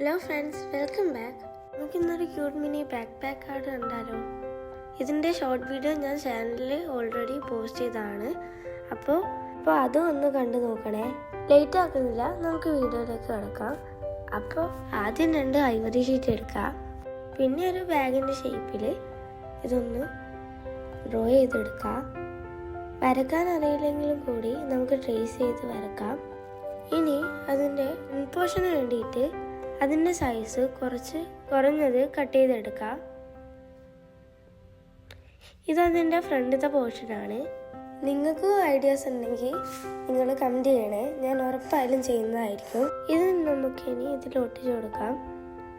Hello friends welcome back നമുക്കിന്നൊരു cute mini backpack card കണ്ടാലോ? ഇതിന്റെ ഷോർട്ട് വീഡിയോ ഞാൻ ചാനലിൽ ഓൾറെഡി പോസ്റ്റ് ചെയ്തതാണ്. അപ്പോൾ അപ്പോൾ അതും ഒന്ന് കണ്ടു നോക്കണേ. ലേറ്റ് ആക്കുന്നില്ല. നമുക്ക് വീഡിയോയിലേക്ക് കിടക്കാം. അപ്പോൾ ആദ്യം രണ്ട് ഐവറി ഷീറ്റ് എടുക്കാം. പിന്നെ ഒരു ബാഗിന്റെ ഷേപ്പിൽ ഇതൊന്ന് ഡ്രോ ചെയ്തെടുക്കാം. വരക്കാൻ അറിയില്ലെങ്കിലും കൂടി നമുക്ക് ട്രേസ് ചെയ്ത് വരക്കാം. ഇനി അതിന്റെ ഇൻപോഷന് വേണ്ടിയിട്ട് അതിന്റെ സൈസ് കുറച്ച് കുറഞ്ഞത് കട്ട് ചെയ്തെടുക്കാം. ഇതതിന്റെ ഫ്രണ്ടിലത്തെ പോർഷനാണ് നിങ്ങൾക്കും ഐഡിയാസ് ഉണ്ടെങ്കിൽ നിങ്ങൾ കമന്റ് ചെയ്യണേ. ഞാൻ ഉറപ്പായാലും ചെയ്യുന്നതായിരിക്കും. ഇത് നമുക്ക് ഇനി ഇതിൽ ഒട്ടിച്ചു കൊടുക്കാം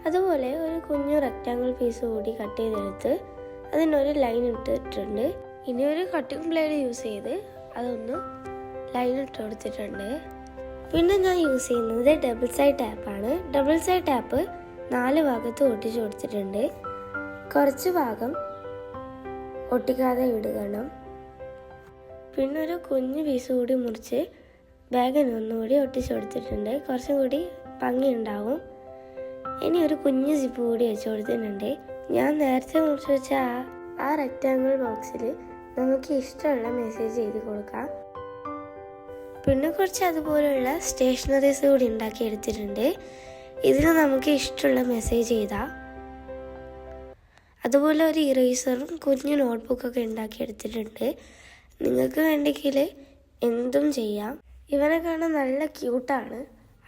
അതുപോലെ ഒരു കുഞ്ഞു റെക്റ്റാങ്കിൾ പീസ് കൂടി കട്ട് ചെയ്തെടുത്ത് അതിനൊരു ലൈൻ ഇട്ടിട്ടുണ്ട്. ഇനി ഒരു കട്ടിംഗ് ബ്ലേഡ് യൂസ് ചെയ്ത് അതൊന്ന് ലൈൻ ഇട്ട് കൊടുത്തിട്ടുണ്ട്. പിന്നെ ഞാൻ യൂസ് ചെയ്യുന്നത് ഡബിൾ സൈഡ് ടാപ്പാണ് ഡബിൾ സൈഡ് ടാപ്പ് നാല് ഭാഗത്ത് ഒട്ടിച്ചു കൊടുത്തിട്ടുണ്ട് കുറച്ച് ഭാഗം ഒട്ടിക്കാതെ ഇടുകണം പിന്നെ ഒരു കുഞ്ഞു പീസ് കൂടി മുറിച്ച് ബാഗിന് ഒന്നുകൂടി ഒട്ടിച്ചു കൊടുത്തിട്ടുണ്ട് കുറച്ചും കൂടി ഭംഗി ഉണ്ടാവും. ഇനി ഒരു കുഞ്ഞു സിപ്പ് കൂടി വെച്ച് കൊടുത്തിട്ടുണ്ട് ഞാൻ നേരത്തെ മുറിച്ച് വെച്ച ആ ആ റെക്റ്റാങ്കിൾ ബോക്സിൽ നമുക്ക് ഇഷ്ടമുള്ള മെസ്സേജ് എഴുതി കൊടുക്കാം. പിന്നെ കുറച്ച് അതുപോലെയുള്ള സ്റ്റേഷനറീസ് കൂടി ഉണ്ടാക്കി എടുത്തിട്ടുണ്ട്. ഇതിൽ നമുക്ക് ഇഷ്ടമുള്ള മെസ്സേജ് ചെയ്താൽ അതുപോലെ ഒരു ഇറേസറും കുഞ്ഞു നോട്ട്ബുക്കൊക്കെ ഉണ്ടാക്കി എടുത്തിട്ടുണ്ട്. നിങ്ങൾക്ക് വേണ്ടെങ്കിൽ എന്തും ചെയ്യാം. ഇവനെ കാണാൻ നല്ല ക്യൂട്ടാണ്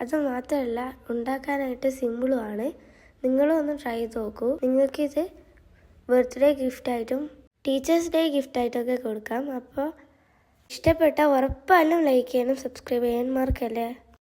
അത് മാത്രമല്ല ഉണ്ടാക്കാനായിട്ട് സിമ്പിളുമാണ് നിങ്ങളും ഒന്ന് ട്രൈ ചെയ്ത് നോക്കൂ. നിങ്ങൾക്കിത് ബർത്ത്ഡേ ഗിഫ്റ്റായിട്ടും ടീച്ചേഴ്സ് ഡേ ഗിഫ്റ്റായിട്ടൊക്കെ കൊടുക്കാം. അപ്പോൾ ഇഷ്ടപ്പെട്ട ഉറപ്പാലും ലൈക്ക് ചെയ്യാനും സബ്സ്ക്രൈബ് ചെയ്യാൻ മറക്കല്ലേ?